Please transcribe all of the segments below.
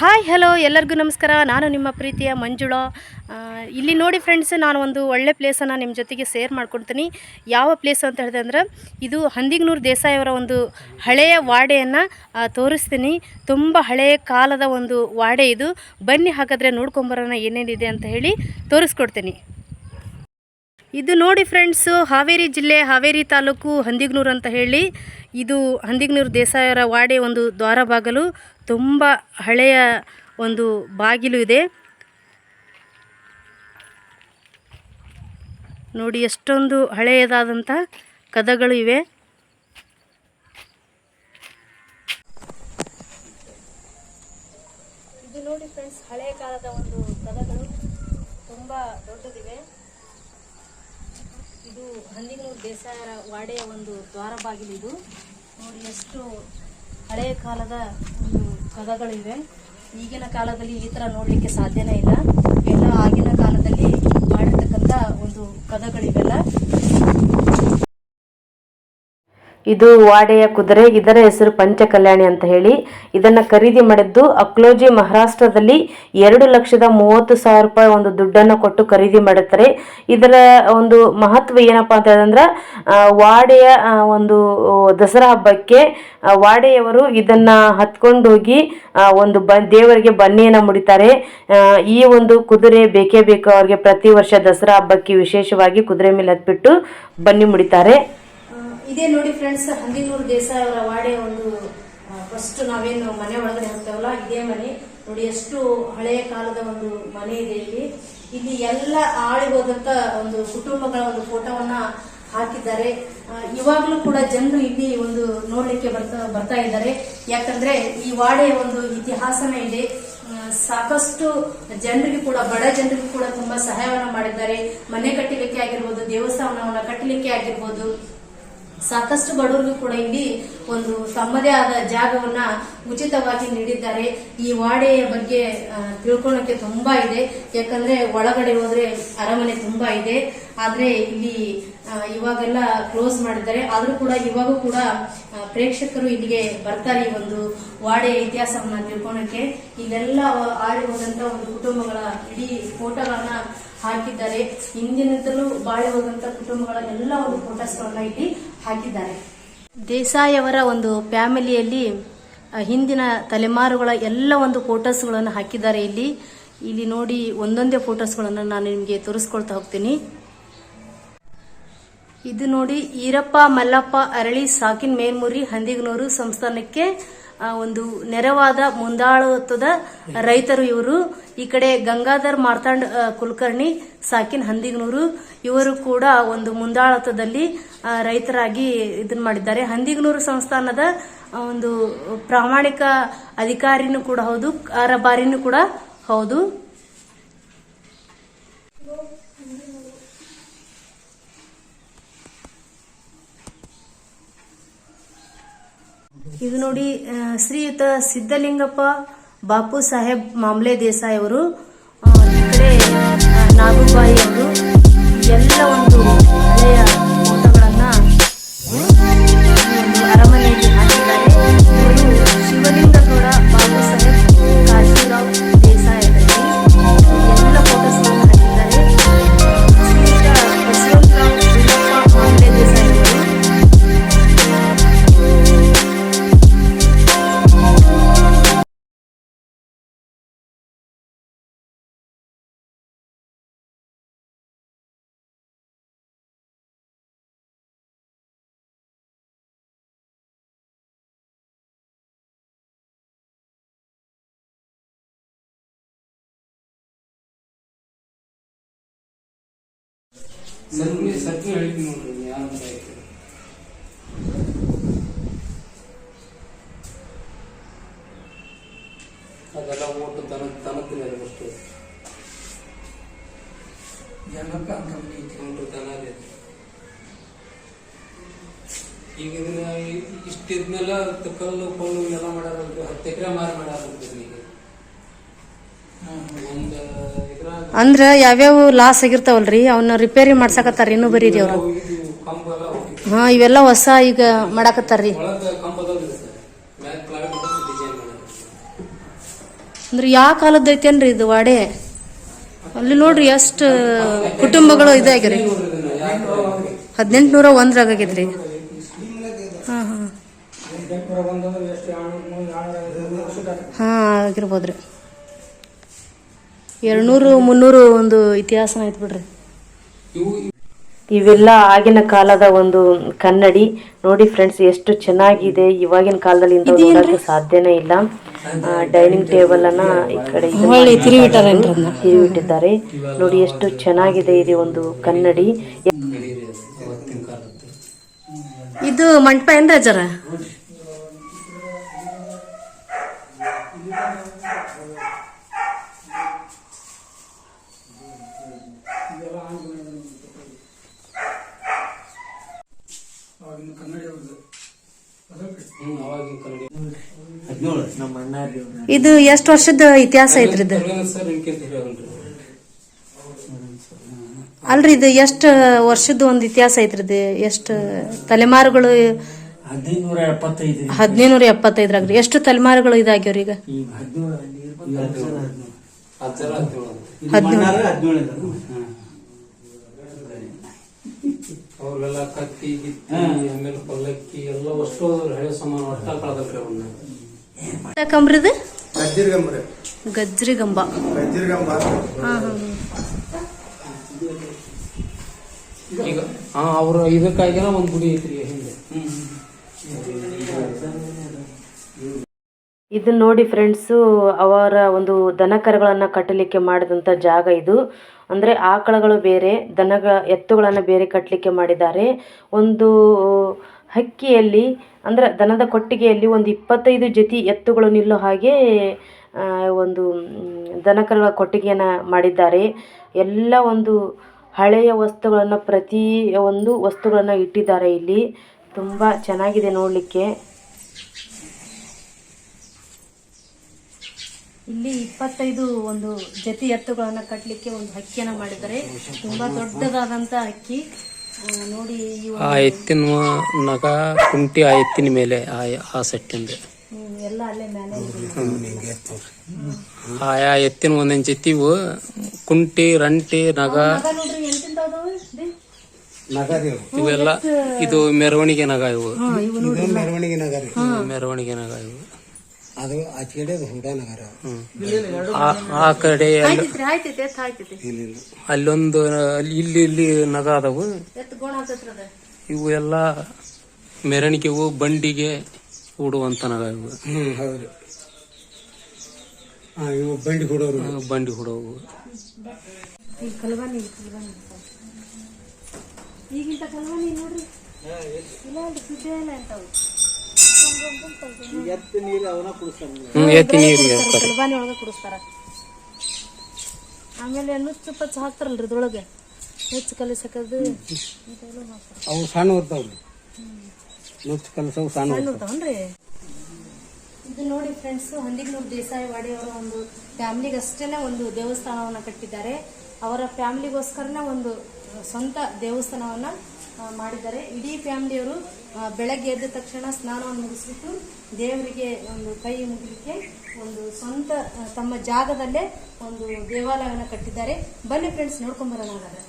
Hi hello ಎಲ್ಲರಿಗೂ ನಮಸ್ಕಾರ. ನಾನು ನಿಮ್ಮ ಪ್ರೀತಿಯ ಮಂಜುಳಾ. ಇಲ್ಲಿ ನೋಡಿ ಫ್ರೆಂಡ್ಸ್ ನಾನು ಒಂದು ಒಳ್ಳೆ ಪ್ಲೇಸನ್ನು ನಿಮ್ಮ ಜೊತೆಗೆ ಶೇರ್ ಮಾಡ್ಕೊಳ್ತೀನಿ ಯಾವ ಪ್ಲೇಸ್ ಅಂತ ಹೇಳಿದೆ ಅಂದ್ರೆ, ಇದು ಹಂದಿಗ್ನೂರು ದೇಸಾಯಿಯವರ ಒಂದು ಹಳೆಯ ವಾಡೆಯನ್ನು ತೋರಿಸ್ತೀನಿ. ತುಂಬ ಹಳೆಯ ಕಾಲದ ಒಂದು ವಾಡೆ ಇದು. ಬನ್ನಿ ಹಾಗಾದರೆ ನೋಡ್ಕೊಂಬರೋಣ ಏನೇನಿದೆ ಅಂತ ಹೇಳಿ ತೋರಿಸ್ಕೊಡ್ತೀನಿ. ಇದು ನೋಡಿ ಫ್ರೆಂಡ್ಸು ಹಾವೇರಿ ಜಿಲ್ಲೆ, ಹಾವೇರಿ ತಾಲೂಕು ಹಂದಿಗ್ನೂರು ಅಂತ ಹೇಳಿ. ಇದು ಹಂದಿಗ್ನೂರು ದೇಸಾಯರ ವಾಡೆ ಒಂದು ದ್ವಾರ ಬಾಗಲು ತುಂಬ ಹಳೆಯ ಒಂದು ಬಾಗಿಲು ಇದೆ. ನೋಡಿ, ಎಷ್ಟೊಂದು ಹಳೆಯದಾದಂಥ ಕದಗಳು ಇವೆ. ಇದು ನೋಡಿ ಫ್ರೆಂಡ್ಸ್ ಹಳೆಯ ಕಾಲದ ಒಂದು ಕದಗಳು. ತುಂಬ ದೊಡ್ಡದಿವೆ. ಇದು ಹಂದಿಗನೂರು ದೇಸಾಯರ ವಾಡೆಯ ಒಂದು ದ್ವಾರ ಬಾಗಿಲು ಇದು. ನೋಡಿ, ಎಷ್ಟು ಹಳೆಯ ಕಾಲದ ಒಂದು ಕದಗಳಿವೆ ಈಗಿನ ಕಾಲದಲ್ಲಿ ಈ ಥರ ನೋಡಲಿಕ್ಕೆ ಸಾಧ್ಯನೇ ಇಲ್ಲ. ಎಲ್ಲ ಆಗಿನ ಕಾಲದಲ್ಲಿ ಇದು ವಾಡೆಯ ಕುದುರೆ, ಇದರ ಹೆಸರು ಪಂಚಕಲ್ಯಾಣಿ ಅಂತ ಹೇಳಿ. ಇದನ್ನು ಖರೀದಿ ಮಾಡಿದ್ದು ಅಕ್ಲೋಜಿ ಮಹಾರಾಷ್ಟ್ರದಲ್ಲಿ ಎರಡು ಲಕ್ಷದ ಮೂವತ್ತು ಸಾವಿರ ರೂಪಾಯಿ ಒಂದು ದುಡ್ಡನ್ನು ಕೊಟ್ಟು ಖರೀದಿ ಮಾಡುತ್ತಾರೆ. ಇದರ ಒಂದು ಮಹತ್ವ ಏನಪ್ಪಾ ಅಂತ ಹೇಳಿದ್ರೆ ವಾಡೆಯ ಒಂದು ದಸರಾ ಹಬ್ಬಕ್ಕೆ ವಾಡೆಯವರು ಇದನ್ನ ಹತ್ಕೊಂಡೋಗಿ ಒಂದು ದೇವರಿಗೆ ಬನ್ನಿಯನ್ನು ಮುಡಿತಾರೆ. ಈ ಒಂದು ಕುದುರೆ ಬೇಕೇ ಬೇಕು ಅವ್ರಿಗೆ ಪ್ರತಿ ವರ್ಷ ದಸರಾ ಹಬ್ಬಕ್ಕೆ ವಿಶೇಷವಾಗಿ ಕುದುರೆ ಮೇಲೆ ಹತ್ಬಿಟ್ಟು ಬನ್ನಿ ಮುಡಿತಾರೆ. ಇದೇ ನೋಡಿ ಫ್ರೆಂಡ್ಸ್ ಹಂದಿನೂರು ದೇಸಾಯಿ ಅವರ ವಾಡೆ ಒಂದು ಫಸ್ಟ್ ನಾವೇನು ಮನೆ ಒಳಗಡೆ ಹೋಗ್ತೇವಲ್ಲ, ಇದೇ ಮನೆ. ನೋಡಿ, ಎಷ್ಟು ಹಳೆಯ ಕಾಲದ ಒಂದು ಮನೆ ಇದೆ ಇಲ್ಲಿ. ಇಲ್ಲಿ ಎಲ್ಲ ಆಳಿ ಹೋದಂತ ಒಂದು ಕುಟುಂಬಗಳ ಒಂದು ಫೋಟೋವನ್ನ ಹಾಕಿದ್ದಾರೆ. ಇವಾಗಲೂ ಕೂಡ ಜನರು ಇಲ್ಲಿ ಒಂದು ನೋಡ್ಲಿಕ್ಕೆ ಬರ್ತಾ ಬರ್ತಾ ಇದ್ದಾರೆ. ಯಾಕಂದ್ರೆ ಈ ವಾಡೆಯ ಒಂದು ಇತಿಹಾಸನೇ ಇದೆ. ಸಾಕಷ್ಟು ಜನರಿಗೆ ಕೂಡ, ಬಡ ಜನರಿಗೂ ಕೂಡ ತುಂಬಾ ಸಹಾಯವನ್ನ ಮಾಡಿದ್ದಾರೆ. ಮನೆ ಕಟ್ಟಲಿಕ್ಕೆ ಆಗಿರ್ಬೋದು, ದೇವಸ್ಥಾನವನ್ನ ಕಟ್ಟಲಿಕ್ಕೆ ಆಗಿರ್ಬೋದು. ಸಾಕಷ್ಟು ಬಡವರಿಗೂ ಕೂಡ ಇಲ್ಲಿ ಒಂದು ತಮ್ಮದೇ ಆದ ಜಾಗವನ್ನ ಉಚಿತವಾಗಿ ನೀಡಿದ್ದಾರೆ. ಈ ವಾಡೆಯ ಬಗ್ಗೆ ತಿಳ್ಕೊಳಕ್ಕೆ ತುಂಬಾ ಇದೆ. ಯಾಕಂದ್ರೆ ಒಳಗಡೆ ಹೋದ್ರೆ ಅರಮನೆ ತುಂಬಾ ಇದೆ. ಆದ್ರೆ ಇಲ್ಲಿ ಇವಾಗೆಲ್ಲ ಕ್ಲೋಸ್ ಮಾಡಿದ್ದಾರೆ. ಆದ್ರೂ ಕೂಡ ಇವಾಗೂ ಕೂಡ ಪ್ರೇಕ್ಷಕರು ಇಲ್ಲಿಗೆ ಬರ್ತಾರೆ ಈ ಒಂದು ವಾಡೆಯ ಇತಿಹಾಸವನ್ನ ತಿಳ್ಕೊಳಕ್ಕೆ ಇಲ್ಲೆಲ್ಲ ಆಡಿ ಹೋದಂತ ಒಂದು ಕುಟುಂಬಗಳ ಇಡೀ ಫೋಟೋಗಳನ್ನ ಹಾಕಿದ್ದಾರೆ. ಹಿಂದಿನಿಂದಲೂ ಬಾಳಿ ಹೋದಂತ ಎಲ್ಲ ಒಂದು ಫೋಟೋಸ್ಗಳನ್ನ ಇಲ್ಲಿ ಹಾಕಿದ್ದಾರೆ. ದೇಸಾಯಿ ಅವರ ಒಂದು ಫ್ಯಾಮಿಲಿಯಲ್ಲಿ ಹಿಂದಿನ ತಲೆಮಾರುಗಳ ಎಲ್ಲ ಒಂದು ಫೋಟೋಸ್ಗಳನ್ನು ಹಾಕಿದ್ದಾರೆ ಇಲ್ಲಿ. ಇಲ್ಲಿ ನೋಡಿ ಒಂದೊಂದೇ ಫೋಟೋಸ್ಗಳನ್ನು ನಾನು ನಿಮಗೆ ತೋರಿಸ್ಕೊಳ್ತಾ ಹೋಗ್ತೀನಿ. ಇದು ನೋಡಿ ಈರಪ್ಪ, ಮಲ್ಲಪ್ಪ, ಅರಳಿ, ಸಾಕಿನ್, ಮೇಲ್ಮುರಿ, ಹಂದಿಗನೂರು ಸಂಸ್ಥಾನಕ್ಕೆ ಒಂದು ನೆರವಾದ ಮುಂದಾಳತ್ವದ ರೈತರು ಇವರು. ಈ ಕಡೆ ಗಂಗಾಧರ್ ಮಾರ್ತಾಂಡ್ ಕುಲಕರ್ಣಿ, ಸಾಕಿನ್ ಹಂದಿಗನೂರು, ಇವರು ಕೂಡ ಒಂದು ಮುಂದಾಳತ್ವದಲ್ಲಿ ರೈತರಾಗಿ ಇದನ್ನ ಮಾಡಿದ್ದಾರೆ. ಹಂದಿಗನೂರು ಸಂಸ್ಥಾನದ ಒಂದು ಪ್ರಾಮಾಣಿಕ ಅಧಿಕಾರಿನೂ ಕೂಡ ಹೌದು, ಕಾರಬಾರಿನೂ ಕೂಡ ಹೌದು. ಇದು ನೋಡಿ ಶ್ರೀಯುತ ಸಿದ್ದಲಿಂಗಪ್ಪ ಬಾಪು ಸಾಹೇಬ್ ಮಾಮ್ಲೆ ದೇಸಾಯಿ ಅವರು ಈ ಕಡೆ ನಾಗುಬಾಯಿ ಅವರು ಎಲ್ಲ ಒಂದು ಸತ್ನಿ ಸತ್ಯ ಹೇಳ್ತೀನಿ ನೋಡ್ರಿ ಯಾರು ಆಯ್ತು ಅದೆಲ್ಲ ಓಟು ತನ ತನತಿಲ್ಲ ಅಷ್ಟು. ಜನಕ್ಕೆ ಇಟ್ಕೊಂಡು ಉಂಟು ಇದೆ ಈಗ ಇದನ್ನ ಇಷ್ಟಿದ್ನೆಲ್ಲ ಕಲ್ಲು ಕೊಲ್ಲು ಎಲ್ಲ ಮಾಡ್ಯಾರ ಹತ್ತು ಎಕರೆ ಮಾರಿ ಮಾಡ್ಯಾರ ಈಗ ಒಂದ್ ಇದ್ರಾಗ ಅಂದ್ರ ಯಾವ್ಯಾವ ಲಾಸ್ ಆಗಿರ್ತಾವಲ್ರಿ ಅವನ್ನ ರಿಪೇರಿ ಮಾಡ್ಸಕತ್ತಾರ ಇನ್ನೂ ಬರೀ ಅವರು. ಹಾ, ಇವೆಲ್ಲ ಹೊಸ ಈಗ ಮಾಡಾಕತ್ತಾರ್ರಿ. ಅಂದ್ರೆ ಯಾವ ಕಾಲದ ಐತೇನ್ರಿ ಇದು ವಾಡೆ? ಅಲ್ಲಿ ನೋಡ್ರಿ ಎಷ್ಟು ಕುಟುಂಬಗಳು ಇದಾಗ್ಯಾರಿ. ಹದಿನೆಂಟು ನೂರ ಯಾಕೆ ಹದಿನೆಂಟುನೂರ ಒಂದ್ರಾಗ ಆಗೈತ್ರಿ. ಹಾ ಹಾ. ಹಾ, ಆಗಿರ್ಬೋದ್ರಿ. ಎರಡ್ನೂರು ಮುನ್ನೂರು ಒಂದು ಇತಿಹಾಸನ ಆಯ್ತು ಬಿಡ್ರಿ. ಇವು ಇವೆಲ್ಲ ಆಗಿನ ಕಾಲದ ಒಂದು ಕನ್ನಡಿ. ನೋಡಿ ಫ್ರೆಂಡ್ಸ್ ಎಷ್ಟು ಚೆನ್ನಾಗಿದೆ. ಇವಾಗಿನ ಕಾಲದಲ್ಲಿ ಇಂಥ ನೋಡೋಕೆ ಸಾಧ್ಯನೇ ಇಲ್ಲ. ಡೈನಿಂಗ್ ಟೇಬಲ್ ಅನ್ನ ಈ ಕಡೆ ತಿರುವಿಟ್ಟಿದ್ದಾರೆ. ನೋಡಿ ಎಷ್ಟು ಚೆನ್ನಾಗಿದೆ ಇದು ಒಂದು ಕನ್ನಡಿ. ಇದು ಮಂಟಪ ಏನ್ರ ಜರ ಅವಾಗಿನ ಕನ್ನಡಿ ಅವ್ರದ್ದು ಅದಕ್ಕೆ ಹ್ಮ್ ಅವಾಗಿನ ಕನ್ನಡಿ ಇದು ಎಷ್ಟು ವರ್ಷದ ಇತಿಹಾಸ ಐತ್ರಿ ಇದು? ಅಲ್ರಿ. ಇದು ಎಷ್ಟು ವರ್ಷದ ಒಂದು ಇತಿಹಾಸ ಐತ್ರಿ ಇದು? ಎಷ್ಟು ತಲೆಮಾರುಗಳು ಹದಿನೈನೂರ ಎಪ್ಪತ್ತೈದ್ರಾಗ್ರಿ. ಎಷ್ಟು ತಲೆಮಾರುಗಳು ಇದಾಗ್ಯವ್ರ ಈಗ? ಈಗ ಹದಿನೇಳು ಹತ್ತರ ಹದಿನೇಳು ಅಂತ ಹದಿನೇಳು ಅವ್ರಿಗೆಲ್ಲ ಕತ್ತಿ ಗಿತ್ತಿ ಆಮೇಲೆ ಪಲ್ಲಕ್ಕಿ ಎಲ್ಲ ಅಷ್ಟು ಹಳೆ ಸಮಾನ ಒಟ್ಟ ಕಳೆದಲ್ರಿ ಅವನ್ನ ಕಂಬ್ರಿದು ಗಜ್ಜಿರ್ಗಂಬ್ರೆ ಗಜ್ರಿಗಂಬ ಗಜ್ಜಿರ್ಗಂಬ ಹಾ ಹಾ ಈಗ ಹಾ ಅವ್ರ ಇದಕ್ಕಾಗಿನ ಒಂದ್ ಗುಡಿ ಐತ್ರಿ ಹಿಂದೆ. ಇದು ನೋಡಿ ಫ್ರೆಂಡ್ಸು ಅವರ ಒಂದು ದನಕರುಗಳನ್ನು ಕಟ್ಟಲಿಕ್ಕೆ ಮಾಡಿದಂಥ ಜಾಗ ಇದು. ಅಂದರೆ ಆಕಳಗಳು ಬೇರೆ, ದನಗ, ಎತ್ತುಗಳನ್ನು ಬೇರೆ ಕಟ್ಟಲಿಕ್ಕೆ ಮಾಡಿದ್ದಾರೆ. ಒಂದು ಹಕ್ಕಿಯಲ್ಲಿ, ಅಂದ್ರೆ ದನದ ಕೊಟ್ಟಿಗೆಯಲ್ಲಿ ಒಂದು ಇಪ್ಪತ್ತೈದು ಜೊತೆ ಎತ್ತುಗಳು ನಿಲ್ಲೋ ಹಾಗೆ ಒಂದು ದನಕರುಗಳ ಕೊಟ್ಟಿಗೆಯನ್ನು ಮಾಡಿದ್ದಾರೆ. ಎಲ್ಲ ಒಂದು ಹಳೆಯ ವಸ್ತುಗಳನ್ನು, ಪ್ರತಿ ಒಂದು ವಸ್ತುಗಳನ್ನು ಇಟ್ಟಿದ್ದಾರೆ ಇಲ್ಲಿ. ತುಂಬ ಚೆನ್ನಾಗಿದೆ ನೋಡಲಿಕ್ಕೆ. ಇಲ್ಲಿ ಇಪ್ಪತ್ತೈದು ಒಂದು ಜತಿ ಎತ್ತುಗಳನ್ನ ಕಟ್ಟಲಿಕ್ಕೆ ಒಂದು ಹಕ್ಕಿಯನ್ನು ಮಾಡಿದ್ದಾರೆ. ತುಂಬಾ ದೊಡ್ಡದಾದಂತ ಹಕ್ಕಿ. ಆ, ನೋಡಿ ಈ ಆ ಎತ್ತಿನ ನಗ ಕುಂಟಿ ಆ ಎತ್ತಿನ ಮೇಲೆ ಆ ಆ ಸೆಟ್ಟಿಂದ ಎಲ್ಲ ಅಲ್ಲೇ ಮ್ಯಾನೇಜ್. ಆಯಾ ಎತ್ತಿನ ಒಂದೊಂದ್ ಜತಿವು ಕುಂಟಿ ರಂಟಿ ನಗ? ಇವೆಲ್ಲ ಇದು ಮೆರವಣಿಗೆ ನಗ ಇವು. ಮೆರವಣಿಗೆ ನಗ ಇವು. ಅದು ಆ ಕಡೆ ಹುಡ ನಗರ. ಹ್ಮ್. ಆ- ಆ ಕಡೆ ಆಯ್ತೈತ್ರಿ ಆಯ್ತೈತಿ ಎತ್ತ ಆಯ್ತೈತಿ ಅಲ್ಲೊಂದು ಅಲ್ಲಿ ಇಲ್ಲಿ ಇಲ್ಲಿ ನಗ ಅದಾವು ಎತ್ತು ಗೋಣ ಆಗ್ತೈತ್ರಿ ಅದ. ಇವು ಎಲ್ಲ ಮೆರವಣಿಗೆವು ಬಂಡಿಗೆ ಹೂಡುವಂತ ನಗ ಇವು. ಹ್ಮ್ ಹೌದು ಹಾ ಇವು ಬಂಡಿ ಕೊಡೋರು ಆ, ಬಂಡಿ ಹೂಡವು. ಕಲ್ವಾನಿ ಕಲ್ವಾನಿ ಈಗಿಂತ ಕಲ್ವಾನಿ ನೋಡ್ರಿ. ಇಲ್ಲ ಅಲ್ರಿ ಸುದ್ದಿ ಇಲ್ಲ ಅಂತಾವು. ಎತ್ತಿ ನೀರು ಇರ್ತಾರೆ ಕಲ್ವಾನಿ ಒಳಗೆ ಕುಡಿಸ್ತಾರ. ಆಮೇಲೆ ನುಚ್ಚು ಪಚ್ಚ ಹಾಕ್ತಾರಲ್ರಿ ಇದ್ರೊಳಗೆ ನುಚ್ಚು ಕಲಿಸಕದು ಅವು ಸಣ್ಣ ಇರ್ತಾವ್ರಿ ನುಚ್ಚು ಕಲಸವು ಸಣ್ಣ ಇರ್ತಾವನ್ರಿ ಇದು ನೋಡಿ ಫ್ರೆಂಡ್ಸ್ ಹಂದಿಗ್ನೂರ್ ದೇಸಾಯಿ ಅವರ ಒಂದು ಫ್ಯಾಮಿಲಿಗೆ ಅಷ್ಟೇನೆ ಒಂದು ದೇವಸ್ಥಾನವನ್ನ ಕಟ್ಟಿದ್ದಾರೆ. ಅವರ ಫ್ಯಾಮಿಲಿಗೋಸ್ಕರನೇ ಒಂದು ಸ್ವಂತ ದೇವಸ್ಥಾನವನ್ನ ಮಾಡಿದ್ದಾರೆ. ಇಡೀ ಫ್ಯಾಮಿಲಿಯವರು ಬೆಳಗ್ಗೆ ಎದ್ದ ತಕ್ಷಣ ಸ್ನಾನವನ್ನು ಮುಗಿಸ್ಬಿಟ್ಟು ದೇವರಿಗೆ ಒಂದು ಕೈ ಮುಗಿಲಿಕ್ಕೆ ಒಂದು ಸ್ವಂತ ತಮ್ಮ ಜಾಗದಲ್ಲೇ ಒಂದು ದೇವಾಲಯವನ್ನು ಕಟ್ಟಿದ್ದಾರೆ. ಬನ್ನಿ ಫ್ರೆಂಡ್ಸ್ ನೋಡ್ಕೊಂಡ್ ಬರೋಣ ಹಾಗಾದ್ರೆ.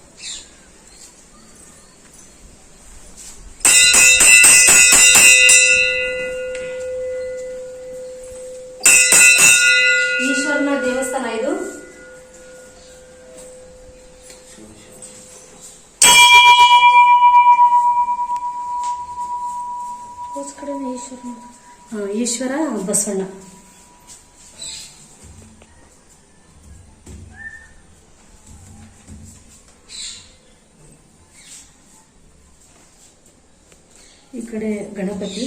ಕಡೆ ಗಣಪತಿ.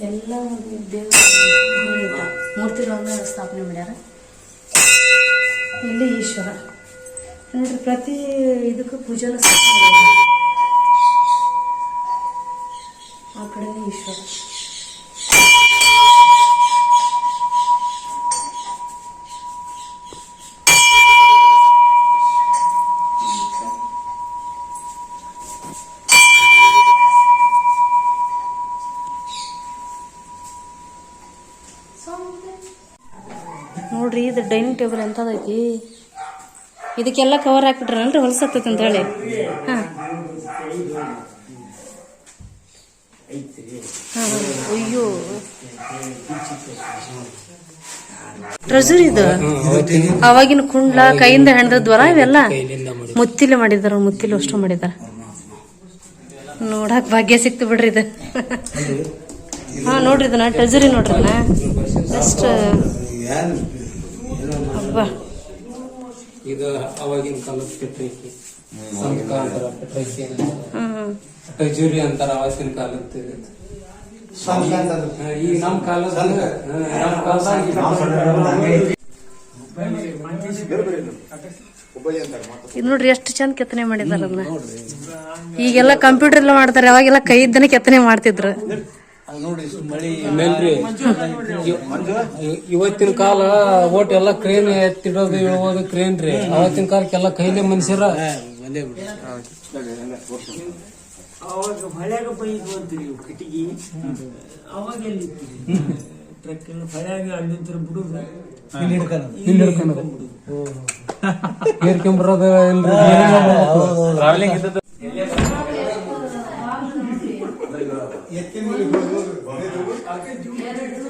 ಎಲ್ಲ ದೇವರ ಮೂರ್ತಿಗಳನ್ನ ಸ್ಥಾಪನೆ ಮಾಡ್ಯಾರ. ಇಲ್ಲಿ ಈಶ್ವರ. ನೋಡ್ರಿ, ಪ್ರತಿ ಇದಕ್ಕೂ ಪೂಜಾನ. ಆ ಕಡೆನೇ ಈಶ್ವರ. ಇದು ಡೈನಿಂಗ್ ಟೇಬಲ್ ಎಂಥದೈತಿ? ಇದಕ್ಕೆಲ್ಲ ಕವರ್ ಹಾಕ್ಬಿಟ್ರಲ್ರಿ, ಹೊಲಸತ್ತೈತಿ ಅಂತ ಹೇಳಿ ಹಾಂ, ಅಯ್ಯೋ. ಟ್ರೆಜರಿ ಇದು ಅವಾಗಿನ ಕುಂಡ್ಲ, ಕೈಯಿಂದ ಹೆಣ್ದದ್ವರ ಇವೆಲ್ಲ ಮುತ್ತಿಲೆ ಮಾಡಿದಾರ, ಮುತ್ತಿಲು ಅಷ್ಟು ಮಾಡಿದಾರ. ನೋಡಕ್ ಭಾಗ್ಯ ಸಿಕ್ತು ಬಿಡ್ರಿ ಇದು. ಹಾ, ನೋಡ್ರಿ ಇದನ್ನ ಟ್ರೆಜರಿ ನೋಡ್ರಿ ಇದನ್ನ. ಇದು ಅವಾಗಿನ ಕಾಲದ ಪೆಟ್ರೈಕಿ. ಸಂತ ಅಂತಾರ ಪೆಟ್ರೈಕಿ ಹ್ಮ್. ಟಜೂರಿ ಅಂತಾರ ಅವಾಗಿನ ಕಾಲದ ಇದು. ಹಾ, ಈಗ ನಮ್ಮ ಕಾಲದ ಹಾ, ನಮ್ಮ ಕಾಲದಾಗ ಇದು ನೋಡ್ರಿ ಎಷ್ಟು ಚಂದ ಕೆತ್ತನೆ ಮಾಡಿದಾರ ಅದನ್ನ ಈಗೆಲ್ಲ ಕಂಪ್ಯೂಟರ್ ಎಲ್ಲ ಮಾಡ್ತಾರೆ ಅವಾಗೆಲ್ಲ ಕೈ ಇದ್ದನೆ ಕೆತ್ತನೆ ಮಾಡ್ತಿದ್ರು. ಇವ್- ಇವತ್ತಿನ ಕಾಲ ಓಟ್ ಎಲ್ಲ ಕ್ರೇನ್ ಎತ್ತಿಡೋದು ಇಳೋದು ಕ್ರೇನ್ ರೀ. ಅವತ್ತಿನ ಕಾಲಕ್ಕೆಲ್ಲ ಕೈಲೇ ಮನುಷ್ಯರ ಅವಾಗ ಹೊಳ್ಯಾಗ ಬೈದು ಅಂತೀರಿ ಇವು ಕಟ್ಟಿಗೆ ಅವಾಗ ಎಲ್ಲಿ ಟ್ರಕ್ ಹೊಳ್ಯಾಗ ಅಲ್ಲಿಂದ ಬಿಡುದು? ಇಲ್ಲಿ ಹಿಡ್ಕೊಂಡು ಏರ್ಕೊಂಬರೋದು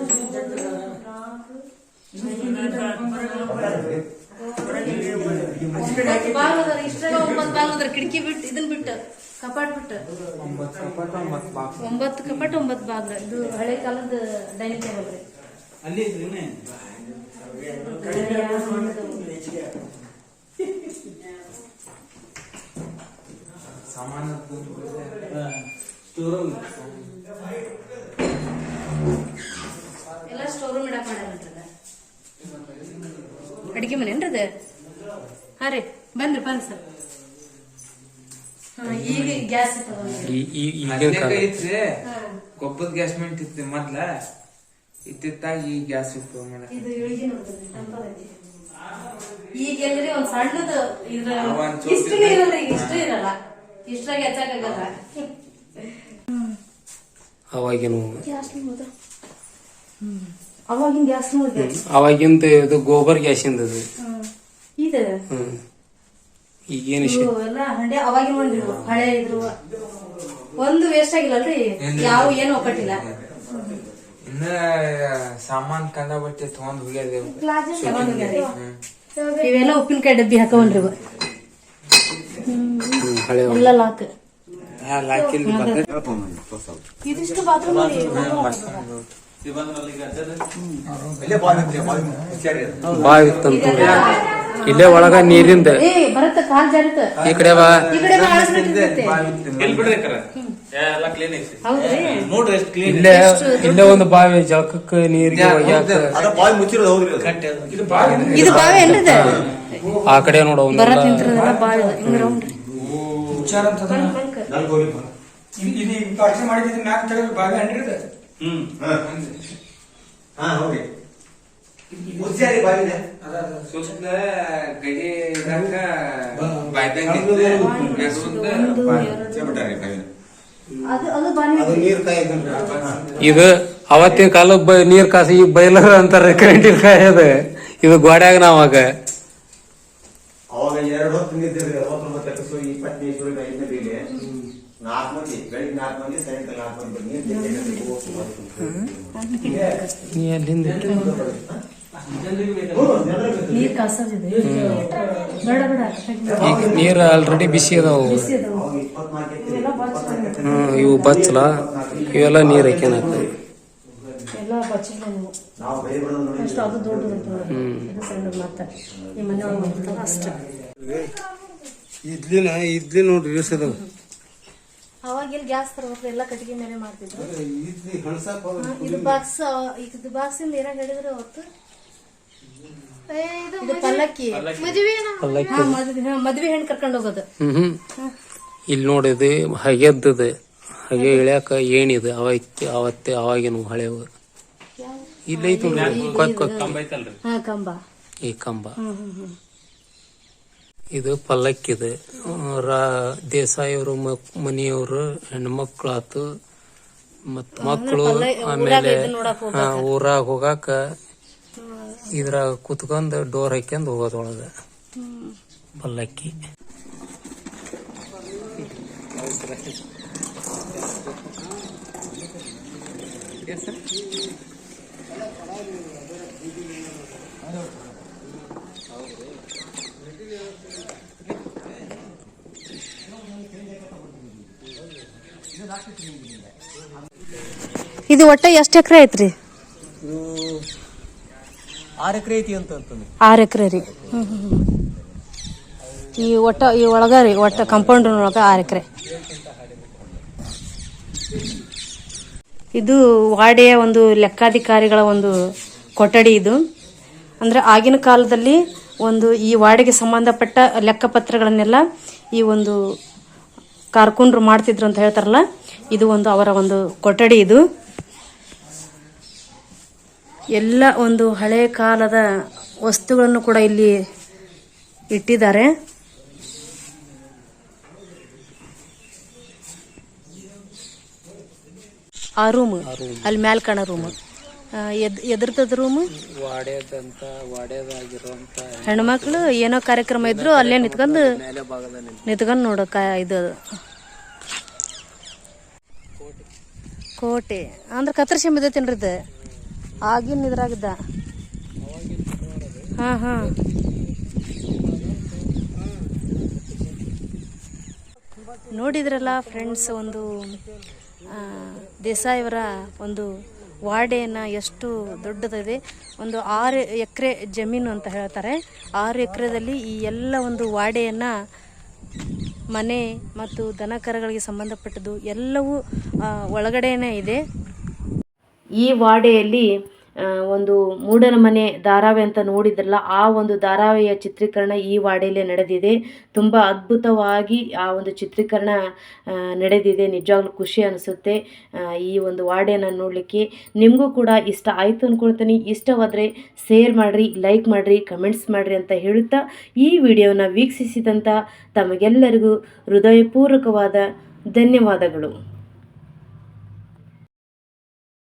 ಕಿಟಕಿ ಬಿಟ್ಟು ಇದನ್ ಬಿಟ್ಟು ಕಪಾಟ್ ಬಿಟ್ಟು. ಒಂಬತ್ತು ಕಪಾಟ್ ಒಂಬತ್ತು ಬಾಗ್ಲ. ಇದು ಹಳೆ ಕಾಲದ ಡೈನಿಂಗ್ ಟೇಬಲ್ ರೀ. ಅಲ್ಲಿ ಸಾಮಾನ್ಯ ಸ್ಟೋರ್ ರೂಮ್ ಇಡಕ್ ಮಾಡ್ಯಾರಂತದ ಅಡಿಗೆ ಮನೆ ಏನ್ರದ ಹಾ ರೀ ಬಂದ್ರಿ ಬಂದ್ ಸರ್. ಕೊಪ್ಪದ ಈಗ ಗ್ಯಾಸ್ ಗೊಬ್ಬದ ಗ್ಯಾಸ್ ಮೆಂಟ್ ಇತ್ತು ಮೊದ್ಲ. ಇತ್ತಿತ್ತಾಗ ಈ ಗ್ಯಾಸ್ ಇತ್ತು ಇದು ಇಳಿಗೆ ನೋಡ್ತದೆ ತಂಪದೈತಿ ಈಗ ಎಲ್ರಿ ಒಂದ್ ಸಣ್ಣದು ಇದ್ರ ಇರಲ್ಲ ಈಗ ಇಷ್ಟು ಇರಲ್ಲ. ಹೆಚ್ಚಾಗಲ್ಲ. ಅವಾಗಿನ ಅವಾಗಿನ ಗ್ಯಾಸ್ ನೋಡಿ ಅವಾಗಿಂದ ಇದು ಗೋಬರ್ ಗ್ಯಾಸ್ ಇದು. ಇದು? ಹ್ಮ್. ಈಗೇನು ಇವು ಎಲ್ಲ ಹಂಡೆ ಅವಾಗಿನ ಒಂದಿರು ಹಳೆ ಇದ್ರು. ಒಂದು ವೇಸ್ಟ್ ಆಗಿಲ್ಲ ಯಾವ ಏನು ಒಕ್ಕಟ್ಟಿಲ್ಲ. ಇನ್ನ ಸಾಮಾನ್ ಕಂದ ಬಟ್ಟೆ ತಗೊಂಡ್ ಹೋಗ್ಯಾರಿ. ಇವೆಲ್ಲ ಉಪ್ಪಿನಕಾಯಿ ಡಬ್ಬಿ ಹಾಕೊಂಡ್ರಿ ಇವು. ಹಳೆ ಎಲ್ಲ ಲಾಕ್ ಇದಿಷ್ಟು ಬಾತ್ರೂಮ್ ಬಾವಿ ತಂತು ಇಲ್ಲೇ ಒಳಗ ನೀರಿಂದ. ಏ ಬರತ್ತ ಕಾಲ್ ಜಾರಿತ ಈ ಕಡೆ ಬಾ. ಇಲ್ಲೇ ಇಲ್ಲೇ ಒಂದು ಬಾವಿ ಜಳಕಕ್ಕೆ ನೀರಿಗೆ? ಆ ಕಡೆ ನೋಡ ಒಂದು. ವಿಚಾರ ಅಂತ ಮಾಡಿದ್ರೆ ಮ್ಯಾಕ್ ತೆಗೆದು ಬಾವಿ ಹ್ಮ್. ಬಾವಿ ಇದು ಅವತ್ತಿನ ಕಾಲ ಬ ನೀರ್ ಕಾಸಿ ಈಗ ಬೈಲರ್ ಅಂತಾರ ಕರೆಂಟಿನ ಕಾಯದ. ಇದು ಗೋಡ್ಯಾಗ ನಾವಾಗ ಅವಾಗ ಎರಡು ಹೊತ್ತು ನಿಂತಿದ್ರೆ. ನೀರ್ ಕಾಸೋದಿದೆ. ಬೇಡ ಬೇಡ ಈಗ ನೀರ್ ಆಲ್ರೆಡಿ ಬಿಸಿ ಅದಾವು. ಬಿಸಿ ಹ್ಮ್ ಇವು ಬಚ್ಚಲ. ಇವೆಲ್ಲ ನೀರ್ ಎಲ್ಲ ಬಚ್ಚಿಲ್ಲ ನೀವು ನೋಡಿ ಅಷ್ಟು ಅದು. ಇದು ಮನೆ ಒಳಗೆ ಇದ್ಲಿನ ಇದ್ಲಿ ನೋಡ್ರಿ ಇಸ್ ಅದಾವ. ಅವಾಗ ಇಲ್ಲಿ ಗ್ಯಾಸ್ ತರಬೇಕು ಎಲ್ಲ ಕಟ್ಟಿಗೆ ಮೇಲೆ ಮಾಡ್ತಿದ್ರು. ಹಾ, ಇದು ಬಾಕ್ಸ್ ಇದು ಬಾಕ್ಸ್ ಇಂದ ಏನಾಗ ಹೇಳಿದ್ರು ಅವತ್ತು? ಇದು ಪಲ್ಲಕ್ಕಿ. ಹಾ, ಮದ್ವೆ ಹಾ, ಮದ್ವೆ ಹೆಣ್ಣು ಕರ್ಕೊಂಡು ಹೋಗೋದು. ಹ್ಮ್ ಇಲ್ಲಿ ನೋಡಿದು ಹಗೆದ್ದದ. ಹಗೆ ಇಳ್ಯಾಕ ಏನಿದೆ ಅವತ್ತೆ ಅವತ್ತೆ ಅವಾಗಿನ ಹಳೆವು ಇಲ್ಲೈತು ಕಂಬ. ಈ ಕಂಬ. ಹ್ಮ್ ಹ್ಮ್ ಹ್ಮ್. ಇದು ಪಲ್ಲಕ್ಕಿದೆ. ರಾ ದೇಸಾಯಿಯವರು ಮನೆಯವರು ಹೆಣ್ಮಕ್ಳಾತು ಮತ್ ಮಕ್ಕಳು ಆಮೇಲೆ ಊರಾಗ ಹೋಗಾಕ ಇದ್ರಾಗ ಕುತ್ಕೊಂಡು ಡೋರ್ ಹಾಕ್ಯಂಡ್ ಹೋಗೋದೊಳಗ ಪಲ್ಲಕ್ಕಿ. ಇದು ಒಟ್ಟ ಎಷ್ಟು ಎಕರೆ ಐತ್ರಿ? ಆರು ಎಕರೆ ಐತಿ ಅಂತ ಅಂತಂದ್ರೆ ಆರು ಎಕರೆ ರೀ. ಈ ಒಟ್ಟ ಈ ಒಳಗ ರೀ ಒಟ್ಟ ಕಂಪೌಂಡ್ ಒಳಗ ಆರು ಎಕರೆ. ಇದು ವಾಡೆಯ ಒಂದು ಲೆಕ್ಕಾಧಿಕಾರಿಗಳ ಒಂದು ಕೊಠಡಿ ಇದು. ಅಂದ್ರೆ ಆಗಿನ ಕಾಲದಲ್ಲಿ ಒಂದು ಈ ವಾಡೆಗೆ ಸಂಬಂಧಪಟ್ಟ ಲೆಕ್ಕಪತ್ರಗಳನ್ನೆಲ್ಲ ಈ ಒಂದು ಕಾರ್ಕುಂಡ್ರು ಮಾಡ್ತಿದ್ರು ಅಂತ ಹೇಳ್ತಾರಲ್ಲ ಇದು ಒಂದು ಅವರ ಒಂದು ಕೊಠಡಿ ಇದು. ಎಲ್ಲ ಒಂದು ಹಳೆ ಕಾಲದ ವಸ್ತುಗಳನ್ನು ಕೂಡ ಇಲ್ಲಿ ಇಟ್ಟಿದ್ದಾರೆ. ಆ ರೂಮ್ ಅಲ್ಲಿ ಮ್ಯಾಲ್ ಕಾಣೋ ರೂಮ್ ಎದುರ್ತದ ರೂಮ್ ವಾಡ್ಯದಂತ ವಾಡ್ಯದಾಗಿರುವಂತ ಹೆಣ್ಮಕ್ಳು ಏನೋ ಕಾರ್ಯಕ್ರಮ ಇದ್ರು ಅಲ್ಲೇ ನಿತ್ಕೊಂಡು ನಿಂತ್ಕೊಂಡು ನೋಡಕ್ಕ ಇದು ಕೋಟೆ. ಅಂದ್ರೆ ಕತ್ತರಿಸಿ ಬಿದ್ದೈತೇನ್ರಿ ಇದು? ಆಗಿನ ಇದ್ರಾಗಿದ್ದ ಹಾ ಹಾ. ನೋಡಿದ್ರಲ್ಲ ಫ್ರೆಂಡ್ಸ್ ಒಂದು ದೇಸಾಯವರ ಒಂದು ವಾಡೆಯನ್ನು ಎಷ್ಟು ದೊಡ್ಡದಿದೆ. ಒಂದು ಆರು ಎಕರೆ ಜಮೀನು ಅಂತ ಹೇಳ್ತಾರೆ. ಆರು ಎಕರೆದಲ್ಲಿ ಈ ಎಲ್ಲ ಒಂದು ವಾಡೆಯನ್ನು ಮನೆ ಮತ್ತು ದನಕರಗಳಿಗೆ ಸಂಬಂಧಪಟ್ಟದ್ದು ಎಲ್ಲವೂ ಒಳಗಡೆನೇ ಇದೆ. ಈ ವಾಡೆಯಲ್ಲಿ ಒಂದು ಮೂಡನ ಮನೆ ಧಾರಾವಾಹಿ ಅಂತ ನೋಡಿದ್ರಲ್ಲ, ಆ ಒಂದು ಧಾರಾವಾಹಿಯ ಚಿತ್ರೀಕರಣ ಈ ವಾಡೆಯಲ್ಲೇ ನಡೆದಿದೆ. ತುಂಬ ಅದ್ಭುತವಾಗಿ ಆ ಒಂದು ಚಿತ್ರೀಕರಣ ನಡೆದಿದೆ. ನಿಜವಾಗ್ಲೂ ಖುಷಿ ಅನಿಸುತ್ತೆ ಈ ಒಂದು ವಾಡೆಯನ್ನು ನೋಡಲಿಕ್ಕೆ. ನಿಮಗೂ ಕೂಡ ಇಷ್ಟ ಆಯಿತು ಅಂದ್ಕೊಳ್ತೀನಿ ಇಷ್ಟವಾದರೆ ಶೇರ್ ಮಾಡಿರಿ, ಲೈಕ್ ಮಾಡಿರಿ, ಕಮೆಂಟ್ಸ್ ಮಾಡಿರಿ ಅಂತ ಹೇಳುತ್ತಾ, ಈ ವಿಡಿಯೋನ ವೀಕ್ಷಿಸಿದಂಥ ತಮಗೆಲ್ಲರಿಗೂ ಹೃದಯಪೂರ್ವಕವಾದ ಧನ್ಯವಾದಗಳು.